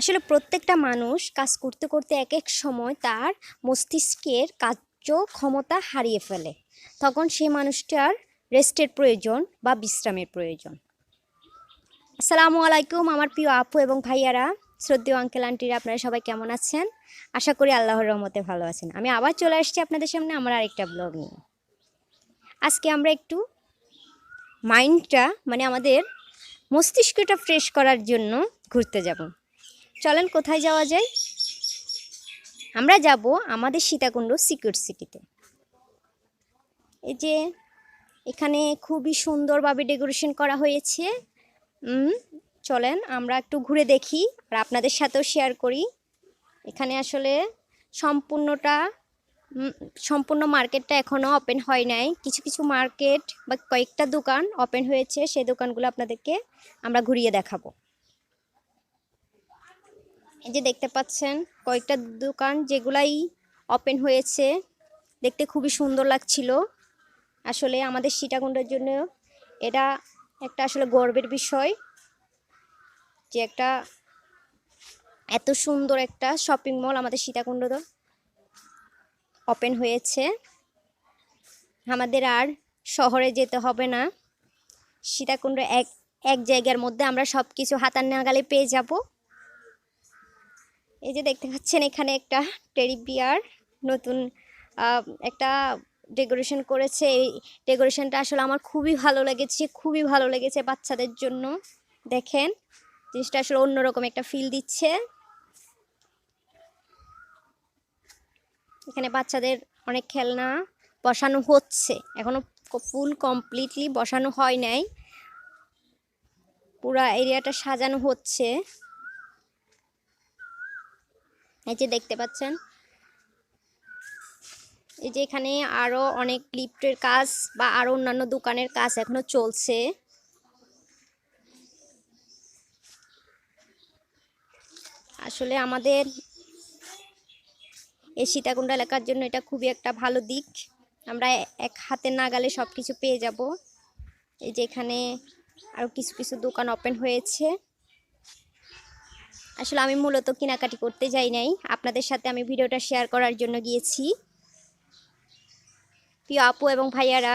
আসলে প্রত্যেকটা মানুষ কাজ করতে করতে এক এক সময় তার মস্তিষ্কের কার্য ক্ষমতা হারিয়ে ফেলে। তখন সেই মানুষটার রেস্টের প্রয়োজন বা বিশ্রামের প্রয়োজন। আসসালামু আলাইকুম আমার প্রিয় আপু এবং ভাইয়ারা, শ্রদ্ধেয় আঙ্কেল আন্টিরা আপনারা সবাই কেমন আছেন? আশা করি আল্লাহর রহমতে ভালো আছেন। আমি আবার চলে আসছি আপনাদের সামনে আমার আরেকটা ব্লগ নিয়ে। আজকে আমরা একটু মাইন্ডটা মানে আমাদের মস্তিষ্কটা ফ্রেশ করার জন্য ঘুরতে যাব। চলেন কোথায় যাওয়া যায়? আমরা যাব আমাদের সীতাকুণ্ড সিকিউর সিটিতে। এই যে এখানে খুবই সুন্দরভাবে ডেকোরেশন করা হয়েছে। চলেন আমরা একটু ঘুরে দেখি আর আপনাদের সাথেও শেয়ার করি। এখানে আসলে সম্পূর্ণটা সম্পূর্ণ মার্কেটটা এখনও ওপেন হয় নাই। কিছু কিছু মার্কেট বা কয়েকটা দোকান ওপেন হয়েছে। সেই দোকানগুলো আপনাদেরকে আমরা ঘুরিয়ে দেখাবো। এই যে দেখতে পাচ্ছেন, কয়েকটা দোকান যেগুলাই ওপেন হয়েছে। দেখতে খুবই সুন্দর লাগছিল। আসলে আমাদের সীতাকুণ্ডের জন্য এটা একটা আসলে গর্বের বিষয় যে একটা এত সুন্দর একটা শপিং মল আমাদের সীতাকুণ্ড ওপেন হয়েছে। আমাদের আর শহরে যেতে হবে না। সীতাকুণ্ড এক এক জায়গার মধ্যে আমরা সব কিছু হাতার নাগালে পেয়ে যাব। এই যে দেখতে পাচ্ছেন এখানে একটা টেরি বিয়ার, নতুন একটা ডেকোরেশন করেছে। এই ডেকোরেশনটা আসলে আমার খুবই ভালো লেগেছে, খুবই ভালো লেগেছে বাচ্চাদের জন্য। দেখেন, জিনিসটা আসলে অন্যরকম একটা ফিল দিচ্ছে। এখানে বাচ্চাদের অনেক খেলনা বসানো হচ্ছে। এখনও ফুল কমপ্লিটলি বসানো হয় নাই। পুরা এরিয়াটা সাজানো হচ্ছে। এই যে দেখতে পাচ্ছেন। এই যে এখানে আরও অনেক লিফটের কাজ বা আরও অন্যান্য দোকানের কাজ এখনও চলছে। আসলে আমাদের এই সীতাকুণ্ড এলাকার জন্য এটা খুবই একটা ভালো দিক। আমরা এক হাতে নাগালে সব কিছু পেয়ে যাব। এই যে এখানে আরও কিছু কিছু দোকান ওপেন হয়েছে। আসলে আমি মূলত কেনাকাটি করতে যাই নাই। আপনাদের সাথে আমি ভিডিওটা শেয়ার করার জন্য গিয়েছি। প্রিয় আপু এবং ভাইয়ারা,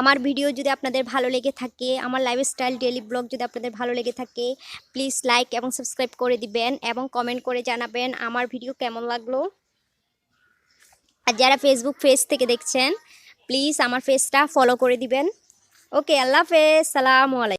আমার ভিডিও যদি আপনাদের ভালো লেগে থাকে, আমার লাইফস্টাইল ডেলি ব্লগ যদি আপনাদের ভালো লেগে থাকে প্লিজ লাইক এবং সাবস্ক্রাইব করে দিবেন এবং কমেন্ট করে জানাবেন আমার ভিডিও কেমন লাগল। আর যারা ফেসবুক পেজ থেকে দেখছেন প্লিজ আমার পেজটা ফলো করে দিবেন। ওকে আল্লাহ হাফেজ, সালামু আলাইকুম।